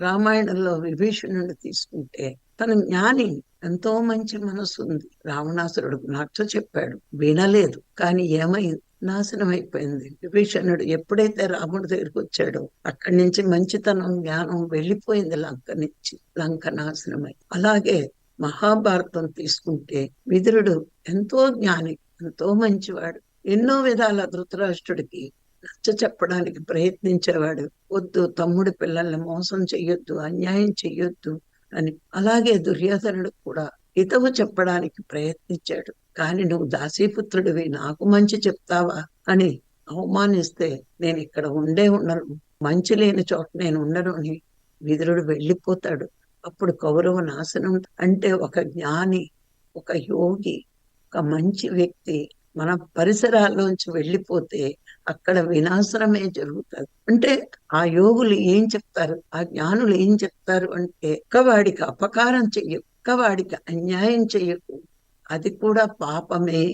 రామాయణంలో విభీషణుడు తీసుకుంటే తన జ్ఞాని ఎంతో మంచి మనసు ఉంది. రావణాసురుడు నచ్చ చెప్పాడు వినలేదు కానీ ఏమైంది నాశనం అయిపోయింది విభీషణుడు ఎప్పుడైతే రాముడి దగ్గరికి వచ్చాడో అక్కడి నుంచి మంచితనం జ్ఞానం వెళ్ళిపోయింది లంక నుంచి. లంక నాశనమై. అలాగే మహాభారతం తీసుకుంటే విదురుడు ఎంతో జ్ఞాని ఎంతో మంచివాడు. ఎన్నో విధాల ధృతరాష్ట్రుడికి నచ్చ చెప్పడానికి ప్రయత్నించేవాడు. వద్దు తమ్ముడి పిల్లల్ని మోసం చెయ్యొద్దు అన్యాయం చెయ్యొద్దు అని. అలాగే దుర్యోధనుడు కూడా హితవు చెప్పడానికి ప్రయత్నించాడు. కానీ నువ్వు దాసీపుత్రుడివి నాకు మంచి చెప్తావా? అని అవమానిస్తే నేను ఇక్కడ ఉండే ఉండను. మంచి లేని చోట నేను ఉండను అని విదురుడు వెళ్ళిపోతాడు. అప్పుడు కౌరవ నాశనం అంటే ఒక జ్ఞాని ఒక యోగి ఒక మంచి వ్యక్తి మన పరిసరాల్లోంచి వెళ్ళిపోతే అక్కడ వినాశనమే జరుగుతుంది. అంటే ఆ యోగులు ఏం చెప్తారు? ఆ జ్ఞానులు ఏం చెప్తారు అంటే ఒక్కవాడికి అపకారం చెయ్యకు ఒక్కవాడికి అన్యాయం చెయ్యకు. అది కూడా పాపమే.